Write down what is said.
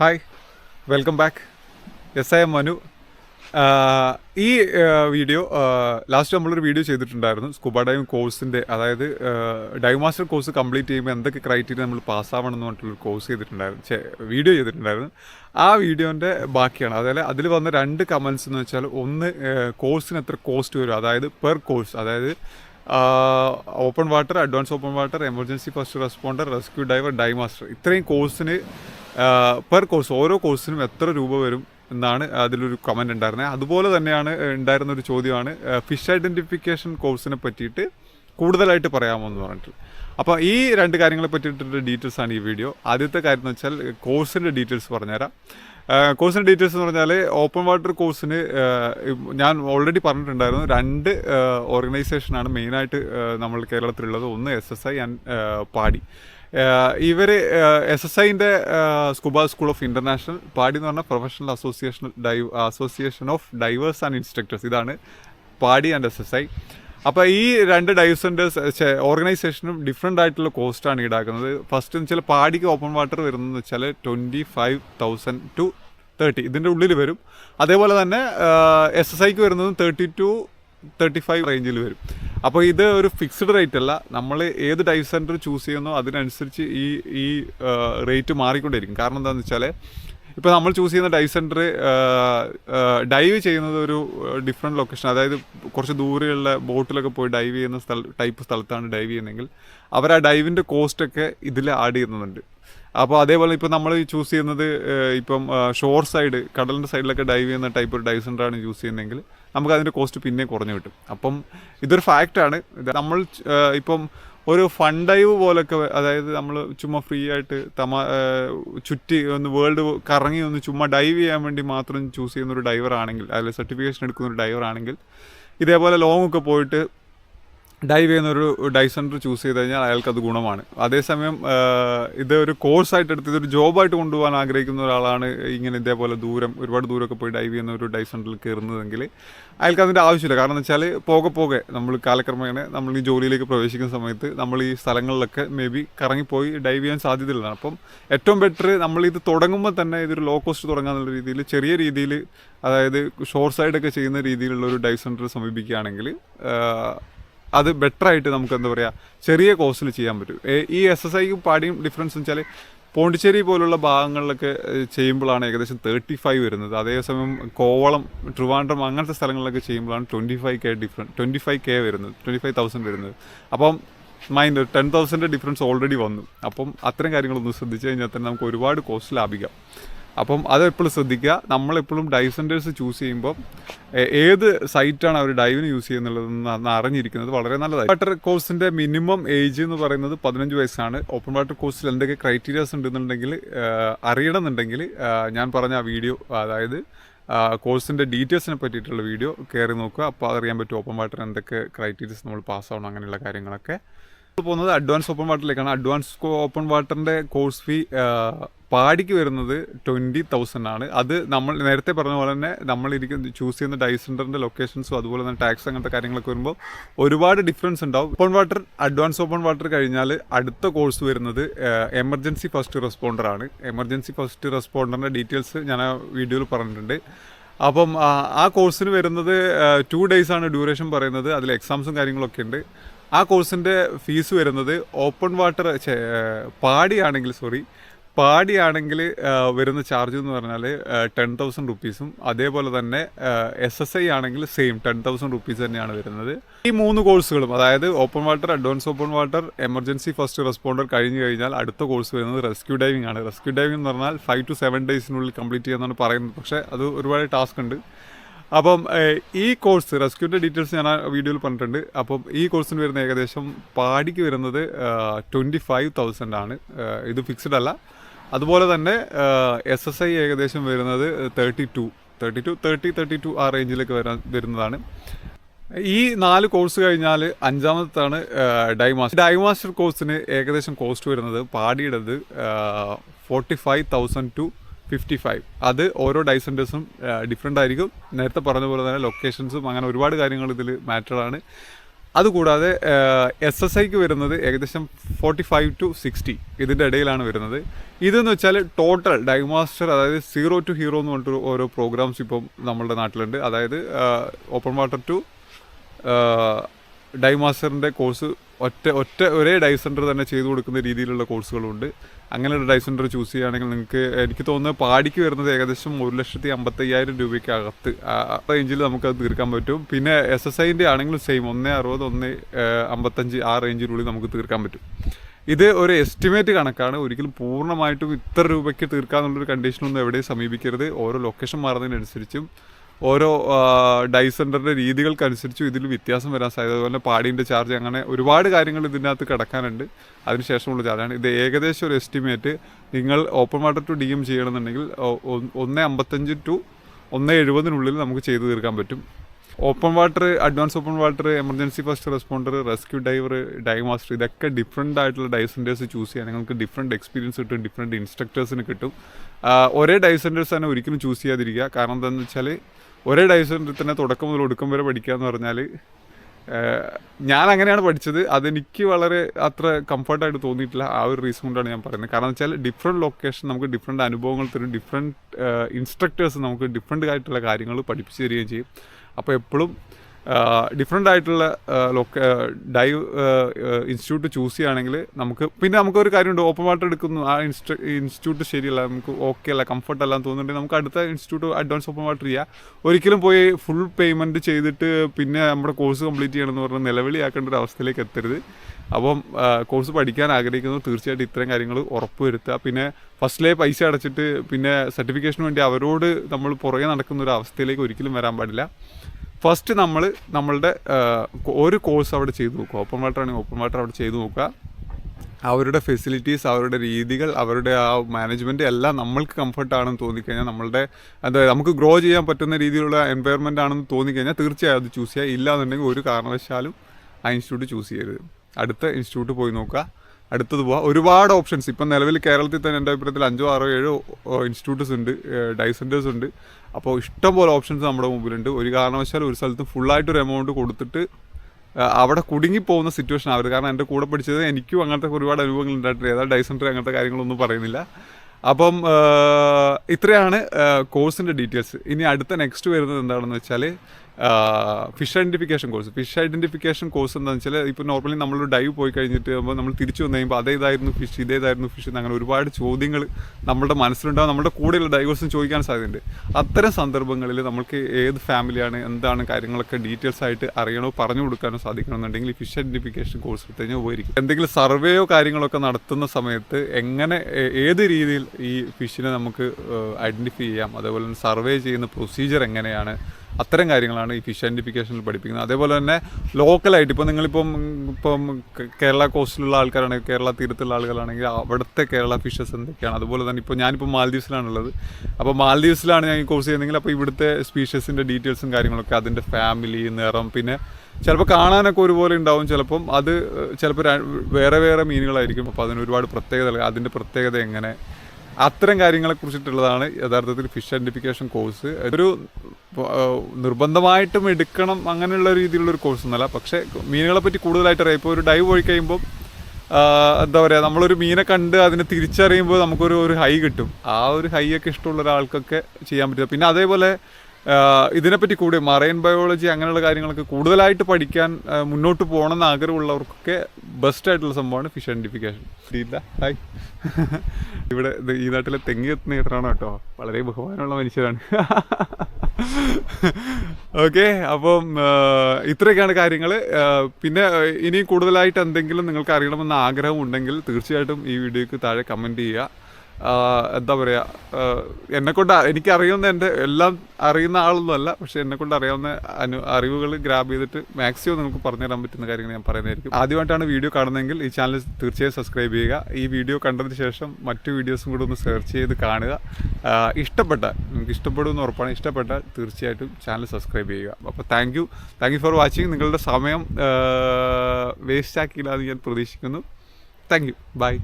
Hi welcome back yes I am Manu ഈ video last നമ്മളൊരു video ചെയ്തിട്ടുണ്ടായിരുന്നു. Scuba diving കോഴ്സിന്റെ അതായത് ഡൈവ് മാസ്റ്റർ കോഴ്സ് കംപ്ലീറ്റ് ചെയ്യുമ്പോൾ എന്തൊക്കെ ക്രൈറ്റീരിയ നമ്മൾ പാസ്സാവണം എന്ന് പറഞ്ഞിട്ടുള്ളൊരു കോഴ്സ് ചെയ്തിട്ടുണ്ടായിരുന്നു. വീഡിയോ ചെയ്തിട്ടുണ്ടായിരുന്നു. ആ വീഡിയോന്റെ ബാക്കിയാണ്. അതായത് അതിൽ വന്ന രണ്ട് കമൻസ് എന്ന് വെച്ചാൽ ഒന്ന് കോഴ്സിന് എത്ര കോസ്റ്റ് വരും. അതായത് പെർ കോഴ്സ് അതായത് open water advance open water emergency first responder rescue diver dive master ഇത്രയും കോഴ്സിന് പെർ കോഴ്സ് ഓരോ കോഴ്സിനും എത്ര രൂപ വരും എന്നാണ് അതിലൊരു കമന്റ് ഉണ്ടായിരുന്നത്. അതുപോലെ തന്നെയാണ് ഉണ്ടായിരുന്ന ഒരു ചോദ്യമാണ് ഫിഷ് ഐഡന്റിഫിക്കേഷൻ കോഴ്സിനെ പറ്റിയിട്ട് കൂടുതലായിട്ട് പറയാമോ എന്ന് പറഞ്ഞിട്ട്. അപ്പോൾ ഈ രണ്ട് കാര്യങ്ങളെ പറ്റിയിട്ടുള്ള ഡീറ്റെയിൽസ് ആണ് ഈ വീഡിയോ ആദ്യത്തെ കാര്യം എന്ന് വെച്ചാൽ കോഴ്സിന്റെ ഡീറ്റെയിൽസ് പറഞ്ഞുതരാം. കോഴ്സിന്റെ ഡീറ്റെയിൽസ് എന്ന് പറഞ്ഞാൽ ഓപ്പൺ വാട്ടർ കോഴ്സിന് ഞാൻ ഓൾറെഡി പറഞ്ഞിട്ടുണ്ടായിരുന്നു രണ്ട് ഓർഗനൈസേഷനാണ് മെയിനായിട്ട് നമ്മൾ കേരളത്തിലുള്ളത്. ഒന്ന് S S I and PADI. ഇവർ എസ് എസ് ഐന്റെ സ്കുബ സ്കൂൾ ഓഫ് ഇന്റർനാഷണൽ പാടി എന്ന് പറഞ്ഞാൽ professional association dive association of divers and instructors ഇതാണ് PADI and S S I അപ്പോൾ ഈ രണ്ട് ഡൈവ് സെന്റേഴ്സ് ഓർഗനൈസേഷനും ഡിഫറെന്റ് ആയിട്ടുള്ള കോസ്റ്റാണ് ഈടാക്കുന്നത്. ഫസ്റ്റ് എന്ന് വെച്ചാൽ പാടിക്ക് ഓപ്പൺ വാട്ടർ വരുന്നതെന്ന് വെച്ചാൽ twenty five thousand to thirty ഇതിന്റെ ഉള്ളിൽ വരും. അതേപോലെ തന്നെ എസ് എസ് ഐക്ക് വരുന്നതും തേർട്ടി ടു തേർട്ടി ഫൈവ് റേഞ്ചിൽ വരും. അപ്പോൾ ഇത് ഒരു ഫിക്സ്ഡ് റേറ്റ് അല്ല. നമ്മൾ ഏത് ഡൈവ് സെന്റർ ചൂസ് ചെയ്യുന്നോ അതിനനുസരിച്ച് ഈ ഈ റേറ്റ് മാറിക്കൊണ്ടിരിക്കും കാരണം എന്താണെന്ന് വെച്ചാൽ ഇപ്പോൾ നമ്മൾ ചൂസ് ചെയ്യുന്ന ഡൈവ് സെന്റർ ഡൈവ് ചെയ്യുന്നത് ഒരു ഡിഫറെന്റ് ലൊക്കേഷൻ അതായത് കുറച്ച് ദൂരെയുള്ള ബോട്ടിലൊക്കെ പോയി ഡൈവ് ചെയ്യുന്ന സ്ഥല ടൈപ്പ് സ്ഥലത്താണ് ഡൈവ് ചെയ്യുന്നതെങ്കിൽ അവർ ആ ഡൈവിന്റെ കോസ്റ്റൊക്കെ ഇതിൽ ആഡ് ചെയ്യുന്നുണ്ട്. അപ്പോൾ അതേപോലെ ഇപ്പോൾ നമ്മൾ ചൂസ് ചെയ്യുന്നത് ഇപ്പം ഷോർ സൈഡ് കടലിന്റെ സൈഡിലൊക്കെ ഡൈവ് ചെയ്യുന്ന ടൈപ്പ് ഒരു ഡൈവ് സെന്ററാണ് ചൂസ് ചെയ്യുന്നതെങ്കിൽ നമുക്ക് അതിന്റെ കോസ്റ്റ് പിന്നെ കുറഞ്ഞു കിട്ടും. അപ്പം ഇതൊരു ഫാക്റ്റാണ് നമ്മൾ ഇപ്പം ഒരു ഫൺ ഡൈവ് പോലൊക്കെ അതായത് നമ്മൾ ചുമ്മാ ഫ്രീ ആയിട്ട് തമാ ചുറ്റി ഒന്ന് വേൾഡ് കറങ്ങി ഒന്ന് ചുമ്മാ ഡൈവ് ചെയ്യാൻ വേണ്ടി മാത്രം ചൂസ് ചെയ്യുന്ന ഒരു ഡൈവർ ആണെങ്കിൽ അതിൽ സർട്ടിഫിക്കേഷൻ എടുക്കുന്ന ഒരു ഡൈവർ ആണെങ്കിൽ ഇതേപോലെ ലോങ് ഒക്കെ പോയിട്ട് ഡൈവ് ചെയ്യുന്ന ഒരു സെന്റർ ചൂസ് ചെയ്ത് കഴിഞ്ഞാൽ അയാൾക്ക് അത് ഗുണമാണ്. അതേസമയം ഇത് ഒരു കോഴ്സായിട്ട് എടുത്ത് ഇതൊരു ജോബായിട്ട് കൊണ്ടുപോകാൻ ആഗ്രഹിക്കുന്ന ഒരാളാണ് ഇങ്ങനെ ഇതേപോലെ ദൂരം ഒരുപാട് ദൂരമൊക്കെ പോയി ഡൈവ് ചെയ്യുന്ന ഒരു ഡൈവ് സെന്ററിൽ കയറുന്നതെങ്കിൽ അയാൾക്ക് അതിന്റെ ആവശ്യമില്ല. കാരണം എന്ന് വെച്ചാൽ പോകെ പോകെ നമ്മൾ കാലക്രമേണ നമ്മൾ ഈ ജോലിയിലേക്ക് പ്രവേശിക്കുന്ന സമയത്ത് നമ്മൾ ഈ സ്ഥലങ്ങളിലൊക്കെ മേ ബി കറങ്ങിപ്പോയി ഡൈവ് ചെയ്യാൻ സാധ്യതയുള്ളതാണ്. അപ്പം ഏറ്റവും ബെറ്റർ നമ്മൾ ഇത് തുടങ്ങുമ്പോൾ തന്നെ ഇതൊരു ലോ കോസ്റ്റ് തുടങ്ങാന്നുള്ള രീതിയിൽ ചെറിയ രീതിയിൽ അതായത് ഷോർ സൈഡൊക്കെ ചെയ്യുന്ന രീതിയിലുള്ള ഒരു ഡൈവ് സെന്റർ സമീപിക്കുകയാണെങ്കിൽ അത് ബെറ്റർ ആയിട്ട് നമുക്ക് എന്താ പറയുക ചെറിയ കോസ്റ്റിൽ ചെയ്യാൻ പറ്റും. ഈ എസ് എസ് ഐക്കും പാടിയും ഡിഫറൻസ് എന്ന് വെച്ചാൽ പോണ്ടിച്ചേരി പോലുള്ള ഭാഗങ്ങളിലൊക്കെ ചെയ്യുമ്പോഴാണ് ഏകദേശം തേർട്ടി ഫൈവ് വരുന്നത്. അതേസമയം കോവളം ട്രിവാൻഡ്രം അങ്ങനത്തെ സ്ഥലങ്ങളിലൊക്കെ ചെയ്യുമ്പോഴാണ് twenty five K different twenty five K വരുന്നത് ട്വന്റി ഫൈവ് തൗസൻഡ് വരുന്നത്. അപ്പം mind ten thousand difference already വന്നു. അപ്പം അത്തരം കാര്യങ്ങളൊന്ന് ശ്രദ്ധിച്ചു കഴിഞ്ഞാൽ തന്നെ നമുക്ക് ഒരുപാട് കോസ്റ്റ് ലാഭിക്കാം. അപ്പം അത് എപ്പോഴും ശ്രദ്ധിക്കുക. നമ്മളെപ്പോഴും ഡൈവ് സെന്റേഴ്സ് ചൂസ് ചെയ്യുമ്പോൾ ഏത് സൈറ്റാണ് അവർ ഡൈവിന് യൂസ് ചെയ്യുന്നുള്ളതെന്ന് അറിഞ്ഞിരിക്കുന്നത് വളരെ നല്ലതായി. വാട്ടർ കോഴ്സിന്റെ മിനിമം ഏജ് എന്ന് പറയുന്നത് പതിനഞ്ച് വയസ്സാണ്. ഓപ്പൺ വാട്ടർ കോഴ്സിൽ എന്തൊക്കെ ക്രൈറ്റീരിയാസ് ഉണ്ടെന്നുണ്ടെങ്കിൽ അറിയണമെന്നുണ്ടെങ്കിൽ ഞാൻ പറഞ്ഞ ആ വീഡിയോ അതായത് കോഴ്സിന്റെ ഡീറ്റെയിൽസിനെ പറ്റിയിട്ടുള്ള വീഡിയോ കയറി നോക്കുക. അപ്പോൾ അതറിയാൻ പറ്റും ഓപ്പൺ വാട്ടർ എന്തൊക്കെ ക്രൈറ്റീരിയസ് നമ്മൾ പാസ്സാവണം അങ്ങനെയുള്ള കാര്യങ്ങളൊക്കെ. പോകുന്നത് അഡ്വാൻസ് ഓപ്പൺ വാട്ടറിലേക്കാണ്. അഡ്വാൻസ് ഓപ്പൺ വാട്ടറിന്റെ കോഴ്സ് ഫീ പാടിക്ക് വരുന്നത് ട്വന്റി തൗസൻഡ് ആണ്. അത് നമ്മൾ നേരത്തെ പറഞ്ഞ പോലെ തന്നെ നമ്മൾ ഇരിക്കുന്ന ചൂസ് ചെയ്യുന്ന ഡൈ സെന്ററിന്റെ ലൊക്കേഷൻസും അതുപോലെ തന്നെ ടാക്സ് അങ്ങനത്തെ കാര്യങ്ങളൊക്കെ വരുമ്പോൾ ഒരുപാട് ഡിഫറൻസ് ഉണ്ടാവും. Open water advance open water കഴിഞ്ഞാൽ അടുത്ത കോഴ്സ് വരുന്നത് എമർജൻസി ഫസ്റ്റ് റെസ്പോണ്ടർ ആണ്. എമർജൻസി ഫസ്റ്റ് റെസ്പോണ്ടറിന്റെ ഡീറ്റെയിൽസ് ഞാൻ ആ വീഡിയോയിൽ പറഞ്ഞിട്ടുണ്ട്. അപ്പം ആ, കോഴ്സിന് വരുന്നത് ടു ഡേയ്സ് ആണ് ഡ്യൂറേഷൻ പറയുന്നത്. അതിൽ എക്സാംസും കാര്യങ്ങളൊക്കെ ഉണ്ട്. ആ കോഴ്സിന്റെ ഫീസ് വരുന്നത് ഓപ്പൺ വാട്ടർ പാടിയാണെങ്കിൽ സോറി പാടിയാണെങ്കിൽ വരുന്ന ചാർജ് എന്ന് പറഞ്ഞാൽ ടെൻ തൗസൻഡ് റുപ്പീസും അതേപോലെ തന്നെ എസ് എസ് ഐ ആണെങ്കിൽ സെയിം ടെൻ തൗസൻഡ് റുപ്പീസ് തന്നെയാണ് വരുന്നത്. ഈ മൂന്ന് കോഴ്സുകളും അതായത് open water advance open water emergency first responder കഴിഞ്ഞ് കഴിഞ്ഞാൽ അടുത്ത കോഴ്സ് വരുന്നത് റെസ്ക്യൂ ഡൈവിംഗ് ആണ്. റെസ്ക്യൂ ഡൈവിംഗ് എന്ന് പറഞ്ഞാൽ ഫൈവ് ടു സെവൻ ഡേയ്സിനുള്ളിൽ കംപ്ലീറ്റ് ചെയ്യുന്നതാണ് പറയുന്നത്. പക്ഷേ അത് ഒരുപാട് ടാസ്ക് ഉണ്ട്. അപ്പം ഈ കോഴ്സ് റെസ്ക്യൂന്റെ ഡീറ്റെയിൽസ് ഞാൻ ആ വീഡിയോയിൽ പറഞ്ഞിട്ടുണ്ട്. അപ്പം ഈ കോഴ്സിന് വരുന്ന ഏകദേശം പാടിക്ക് വരുന്നത് ട്വന്റി ഫൈവ് തൗസൻഡ് ആണ്. ഇത് ഫിക്സ്ഡ് അല്ല. അതുപോലെ തന്നെ എസ് എസ് ഐ ഏകദേശം വരുന്നത് thirty two thirty two thirty thirty two ആ റേഞ്ചിലേക്ക് വരാൻ വരുന്നതാണ്. ഈ നാല് കോഴ്സ് കഴിഞ്ഞാൽ അഞ്ചാമത്താണ് ഡൈമാസ്റ്റർ ഡൈമാസ്റ്റർ കോഴ്സിന് ഏകദേശം കോസ്റ്റ് വരുന്നത് പാടിയുടേത് forty five thousand to fifty five അത് ഓരോ ഡൈസന്റേഴ്സും ഡിഫറെന്റ് ആയിരിക്കും. നേരത്തെ പറഞ്ഞ പോലെ തന്നെ ലൊക്കേഷൻസും അങ്ങനെ ഒരുപാട് കാര്യങ്ങൾ ഇതിൽ മാറ്ററാണ് അതുകൂടാതെ എസ് എസ് ഐക്ക് വരുന്നത് ഏകദേശം ഫോർട്ടി ഫൈവ് ടു സിക്സ്റ്റി ഇതിന്റെ ഇടയിലാണ് വരുന്നത്. ഇതെന്ന് വെച്ചാൽ ടോട്ടൽ ഡൈമാസ്റ്റർ അതായത് സീറോ ടു ഹീറോ എന്ന് പറഞ്ഞിട്ട് ഓരോ പ്രോഗ്രാംസ് ഇപ്പം നമ്മളുടെ നാട്ടിലുണ്ട്. അതായത് ഓപ്പൺ വാട്ടർ ടു ഡൈമാസ്റ്ററിന്റെ കോഴ്സ് ഒറ്റ ഒറ്റ ഒരേ ഡൈവ് സെന്റർ തന്നെ ചെയ്തു കൊടുക്കുന്ന രീതിയിലുള്ള കോഴ്സുകളുണ്ട്. അങ്ങനെ ഒരു ഡൈ സെന്റർ ചൂസ് ചെയ്യുകയാണെങ്കിൽ നിങ്ങൾക്ക് എനിക്ക് തോന്നുന്നത് പാടിക്ക് വരുന്നത് ഏകദേശം ഒരു ലക്ഷത്തി അമ്പത്തയ്യായിരം രൂപയ്ക്ക് അകത്ത് ആ റേഞ്ചിൽ നമുക്കത് തീർക്കാൻ പറ്റും. പിന്നെ എസ് എസ് ഐന്റെ ആണെങ്കിലും സെയിം ഒന്ന് അറുപത് ഒന്ന് അമ്പത്തഞ്ച് ആ റേഞ്ചിനുള്ളിൽ നമുക്ക് തീർക്കാൻ പറ്റും. ഇത് ഒരു എസ്റ്റിമേറ്റ് കണക്കാണ്. ഒരിക്കലും പൂർണമായിട്ടും ഇത്ര രൂപയ്ക്ക് തീർക്കാന്നുള്ളൊരു കണ്ടീഷനൊന്നും എവിടെയും സമീപിക്കരുത്. ഓരോ ലൊക്കേഷൻ മാറുന്നതിനനുസരിച്ചും. ഓരോ ഡൈ സെന്ററിന്റെ രീതികൾക്കനുസരിച്ചും ഇതിൽ വ്യത്യാസം വരാൻ സാധ്യത. അതുപോലെ പാടീന്റെ ചാർജ് അങ്ങനെ ഒരുപാട് കാര്യങ്ങൾ ഇതിനകത്ത് കിടക്കാനുണ്ട്. അതിനുശേഷമുള്ള ചാർജാണ് ഇത് ഏകദേശം ഒരു എസ്റ്റിമേറ്റ്. നിങ്ങൾ open water to D M ചെയ്യണമെന്നുണ്ടെങ്കിൽ ഒന്ന് അമ്പത്തഞ്ച് ടു ഒന്ന് എഴുപതിനുള്ളിൽ നമുക്ക് ചെയ്തു തീർക്കാൻ പറ്റും. Open water advance open water emergency first responder rescue diver divemaster ഇതൊക്കെ ഡിഫറെന്റ് ആയിട്ടുള്ള ഡൈ സെന്റേഴ്സ് ചൂസ് ചെയ്യാൻ നിങ്ങൾക്ക് ഡിഫറെന്റ് എക്സ്പീരിയൻസ് കിട്ടും ഡിഫറെന്റ് ഇൻസ്ട്രക്ടേഴ്സിന് കിട്ടും. ഒരേ ഡൈ സെന്റേഴ്സ് തന്നെ ഒരിക്കലും ചൂസ് ചെയ്യാതിരിക്കുക. കാരണം എന്താണെന്ന് വെച്ചാൽ ഒരേ ഡൈ തന്നെ തുടക്കം മുതൽ ഒടുക്കം വരെ പഠിക്കുക എന്ന് പറഞ്ഞാൽ ഞാൻ അങ്ങനെയാണ് പഠിച്ചത്. അതെനിക്ക് വളരെ അത്ര കംഫർട്ടായിട്ട് തോന്നിയിട്ടില്ല. ആ ഒരു റീസൺ കൊണ്ടാണ് ഞാൻ പറയുന്നത്. കാരണം വെച്ചാൽ ഡിഫറെന്റ് ലൊക്കേഷൻ നമുക്ക് ഡിഫറെന്റ് അനുഭവങ്ങൾ തരും. ഡിഫറെന്റ് ഇൻസ്ട്രക്ടേഴ്സ് നമുക്ക് ഡിഫറെന്റ് ആയിട്ടുള്ള കാര്യങ്ങൾ പഠിപ്പിച്ചു തരികയും ചെയ്യും. അപ്പോൾ എപ്പോഴും ഡിഫറെന്റ് ആയിട്ടുള്ള ലൊക്ക ഡൈവ് ഇൻസ്റ്റിറ്റ്യൂട്ട് ചൂസ് ചെയ്യുകയാണെങ്കിൽ നമുക്ക് പിന്നെ നമുക്കൊരു കാര്യമുണ്ട് ഓപ്പൺ വാട്ടർ എടുക്കുന്നു ആ ഇൻസ്റ്റ ഇൻസ്റ്റിറ്റ്യൂട്ട് ശരിയല്ല നമുക്ക് ഓക്കെ അല്ല കംഫർട്ട് അല്ല എന്ന് തോന്നുന്നുണ്ടെങ്കിൽ നമുക്ക് അടുത്ത ഇൻസ്റ്റിറ്റ്യൂട്ട് അഡ്വാൻസ് ഓപ്പൺ വാട്ടർ ചെയ്യുക ഒരിക്കലും പോയി ഫുൾ പേയ്മെന്റ് ചെയ്തിട്ട് പിന്നെ നമ്മുടെ കോഴ്സ് കംപ്ലീറ്റ് ചെയ്യണമെന്ന് പറഞ്ഞ് നിലവിളിയാക്കേണ്ട ഒരു അവസ്ഥയിലേക്ക് എത്തരുത്. അപ്പം കോഴ്സ് പഠിക്കാൻ ആഗ്രഹിക്കുന്നു തീർച്ചയായിട്ടും ഇത്തരം കാര്യങ്ങൾ ഉറപ്പുവരുത്തുക. പിന്നെ ഫസ്റ്റിലെ പൈസ അടച്ചിട്ട് പിന്നെ സർട്ടിഫിക്കേഷന് വേണ്ടി അവരോട് നമ്മൾ പുറകെ നടക്കുന്ന ഒരു അവസ്ഥയിലേക്ക് ഒരിക്കലും വരാൻ പാടില്ല. ഫസ്റ്റ് നമ്മൾ നമ്മളുടെ ഒരു കോഴ്സ് അവിടെ ചെയ്തു നോക്കുക. ഓപ്പൺ വാട്ടർ ആണെങ്കിൽ ഓപ്പൺ വാട്ടർ അവിടെ ചെയ്തു നോക്കുക. അവരുടെ ഫെസിലിറ്റീസ് അവരുടെ രീതികൾ അവരുടെ ആ മാനേജ്മെന്റ് എല്ലാം നമ്മൾക്ക് കംഫർട്ടാണെന്ന് തോന്നിക്കഴിഞ്ഞാൽ നമ്മളുടെ അതായത് നമുക്ക് ഗ്രോ ചെയ്യാൻ പറ്റുന്ന രീതിയിലുള്ള എൻവയർമെന്റ് ആണെന്ന് തോന്നിക്കഴിഞ്ഞാൽ തീർച്ചയായും അത് ചൂസ് ചെയ്യുക ഇല്ല എന്നുണ്ടെങ്കിൽ ഒരു കാരണവശാലും ആ ഇൻസ്റ്റിറ്റ്യൂട്ട് ചൂസ് ചെയ്യരുത്. അടുത്ത ഇൻസ്റ്റിറ്റ്യൂട്ട് പോയി നോക്കുക. അടുത്തത് പോവാം. ഒരുപാട് ഓപ്ഷൻസ് ഇപ്പം നിലവിൽ കേരളത്തിൽ തന്നെ എന്റെ അഭിപ്രായത്തിൽ അഞ്ചോ ആറോ ഏഴോ ഇൻസ്റ്റിറ്റ്യൂട്ട്സ് ഉണ്ട് ഡൈ സെന്റേഴ്സ് ഉണ്ട്. അപ്പോൾ ഇഷ്ടംപോലെ ഓപ്ഷൻസ് നമ്മുടെ മുമ്പിലുണ്ട്. ഒരു കാരണവശാലും ഒരു സ്ഥലത്ത് ഫുള്ളായിട്ടൊരു എമൗണ്ട് കൊടുത്തിട്ട് അവിടെ കുടുങ്ങി കുടുങ്ങിപ്പോകുന്ന സിറ്റുവേഷൻ ആവരുത്. കാരണം എന്റെ കൂടെ പഠിച്ചത് എനിക്കും അങ്ങനത്തെ ഒരുപാട് അനുഭവങ്ങൾ ഉണ്ടായിട്ടുണ്ട്. ഏതാ ഡൈസെന്റർ അങ്ങനത്തെ കാര്യങ്ങളൊന്നും പറയുന്നില്ല. അപ്പം ഇത്രയാണ് കോഴ്സിന്റെ ഡീറ്റെയിൽസ് ഇനി അടുത്ത നെക്സ്റ്റ് വരുന്നത് എന്താണെന്ന് വെച്ചാൽ fish identification course fish identification course എന്താണെന്ന് വെച്ചാൽ ഇപ്പോൾ നോർമലി നമ്മൾ ഡൈവ് പോയി കഴിഞ്ഞിട്ട് നമ്മൾ തിരിച്ചു വന്നു കഴിയുമ്പോൾ അതേതായിരുന്നു ഫിഷ് ഇതേതായിരുന്നു ഫിഷ് എന്ന് അങ്ങനെ ഒരുപാട് ചോദ്യങ്ങൾ നമ്മുടെ മനസ്സിലുണ്ടാവും. നമ്മുടെ കൂടെയുള്ള ഡൈവേഴ്സും ചോദിക്കാൻ സാധ്യതയുണ്ട്. അത്തരം സന്ദർഭങ്ങളിൽ നമുക്ക് ഏത് ഫാമിലിയാണ് എന്താണ് കാര്യങ്ങളൊക്കെ ഡീറ്റെയിൽസ് ആയിട്ട് അറിയണോ പറഞ്ഞു കൊടുക്കാനോ സാധിക്കണമെന്നുണ്ടെങ്കിൽ ഫിഷ് ഐഡന്റിഫിക്കേഷൻ കോഴ്സ് എടുത്ത് കഴിഞ്ഞാൽ ഉപകരിക്കും. എന്തെങ്കിലും സർവേയോ കാര്യങ്ങളൊക്കെ നടത്തുന്ന സമയത്ത് എങ്ങനെ ഏത് രീതിയിൽ ഈ ഫിഷിനെ നമുക്ക് ഐഡന്റിഫൈ ചെയ്യാം? അതേപോലെ സർവേ ചെയ്യുന്ന പ്രൊസീജിയർ എങ്ങനെയാണ്? അത്തരം കാര്യങ്ങളാണ് ഈ ഫിഷ് ഐഡന്റിഫിക്കേഷനിൽ പഠിപ്പിക്കുന്നത്. അതേപോലെ തന്നെ ലോക്കലായിട്ട് ഇപ്പോൾ നിങ്ങളിപ്പം ഇപ്പം കേരള കോസ്റ്റിലുള്ള ആൾക്കാരാണെങ്കിൽ കേരള തീരത്തുള്ള ആളുകളാണെങ്കിൽ അവിടുത്തെ കേരള ഫിഷസ് എന്തൊക്കെയാണ്? അതുപോലെ തന്നെ ഇപ്പോൾ ഞാനിപ്പോൾ മാലദ്വീപ്സിലാണുള്ളത്. അപ്പോൾ മാലദ്വീപ്സിലാണ് ഞാൻ ഈ കോഴ്സ് ചെയ്യുന്നതെങ്കിൽ അപ്പോൾ ഇവിടുത്തെ സ്പീഷ്യസിന്റെ ഡീറ്റെയിൽസും കാര്യങ്ങളൊക്കെ അതിന്റെ ഫാമിലി നിറം പിന്നെ ചിലപ്പോൾ കാണാനൊക്കെ ഒരുപോലെ ഉണ്ടാവും ചിലപ്പം. അത് ചിലപ്പോൾ വേറെ വേറെ മീനുകളായിരിക്കും. അപ്പോൾ അതിന് ഒരുപാട് പ്രത്യേകത അതിന്റെ പ്രത്യേകത എങ്ങനെ? അത്തരം കാര്യങ്ങളെ കുറിച്ചിട്ടുള്ളതാണ് യഥാർത്ഥത്തിൽ ഫിഷ് ഐഡന്റിഫിക്കേഷൻ കോഴ്സ് ഒരു നിർബന്ധമായിട്ടും എടുക്കണം അങ്ങനെയുള്ള രീതിയിലുള്ള ഒരു കോഴ്സ് ഒന്നല്ല പക്ഷേ മീനുകളെ പറ്റി കൂടുതലായിട്ട് അറിയാം. ഇപ്പോൾ ഒരു ഡൈവ് പോയി കഴിയുമ്പോൾ എന്താ പറയുക നമ്മളൊരു മീനെ കണ്ട് അതിനെ തിരിച്ചറിയുമ്പോൾ നമുക്കൊരു ഒരു ഹൈ കിട്ടും. ആ ഒരു ഹൈ ഒക്കെ ഇഷ്ടമുള്ള ഒരാൾക്കൊക്കെ ചെയ്യാൻ പറ്റുക പിന്നെ അതേപോലെ ഇതിനെപ്പറ്റി കൂടി മറൈൻ ബയോളജി അങ്ങനെയുള്ള കാര്യങ്ങളൊക്കെ കൂടുതലായിട്ട് പഠിക്കാൻ മുന്നോട്ട് പോകണമെന്ന് ആഗ്രഹമുള്ളവർക്കൊക്കെ ബെസ്റ്റ് ആയിട്ടുള്ള സംഭവമാണ് ഫിഷ് ഐഡന്റിഫിക്കേഷൻ ഇല്ല ഹായ് ഇവിടെ ഈ നാട്ടിലെ തെങ്ങി എത്തുന്ന ഇടറാണ് കേട്ടോ. വളരെ ബഹുമാനമുള്ള മനുഷ്യരാണ്. ഓക്കെ അപ്പം ഇത്രയൊക്കെയാണ് കാര്യങ്ങൾ പിന്നെ ഇനിയും ഇനി കൂടുതലായിട്ട് എന്തെങ്കിലും നിങ്ങൾക്ക് അറിയണമെന്ന് ആഗ്രഹം ഉണ്ടെങ്കിൽ തീർച്ചയായിട്ടും ഈ വീഡിയോക്ക് താഴെ കമന്റ് ചെയ്യുക. എന്താ പറയുക എന്നെക്കൊണ്ട് എനിക്കറിയുന്ന എന്റെ എല്ലാം അറിയുന്ന ആളൊന്നുമല്ല പക്ഷെ എന്നെക്കൊണ്ട് അറിയാവുന്ന അനു അറിവുകൾ ഗ്രാബ് ചെയ്തിട്ട് മാക്സിമം നിങ്ങൾക്ക് പറഞ്ഞു തരാൻ പറ്റുന്ന കാര്യങ്ങൾ ഞാൻ പറയുന്നതായിരിക്കും. ആദ്യമായിട്ടാണ് വീഡിയോ കാണുന്നതെങ്കിൽ ഈ ചാനൽ തീർച്ചയായും സബ്സ്ക്രൈബ് ചെയ്യുക. ഈ വീഡിയോ കണ്ടതിന് ശേഷം മറ്റു വീഡിയോസും കൂടെ ഒന്ന് സെർച്ച് ചെയ്ത് കാണുക. ഇഷ്ടപ്പെട്ട നിങ്ങൾക്ക് ഇഷ്ടപ്പെടുമെന്ന് ഉറപ്പാണ്. ഇഷ്ടപ്പെട്ട തീർച്ചയായിട്ടും ചാനൽ സബ്സ്ക്രൈബ് ചെയ്യുക. അപ്പോൾ thank you thank you for watching നിങ്ങളുടെ സമയം വേസ്റ്റ് ആക്കിയില്ല എന്ന് ഞാൻ പ്രതീക്ഷിക്കുന്നു. Thank you by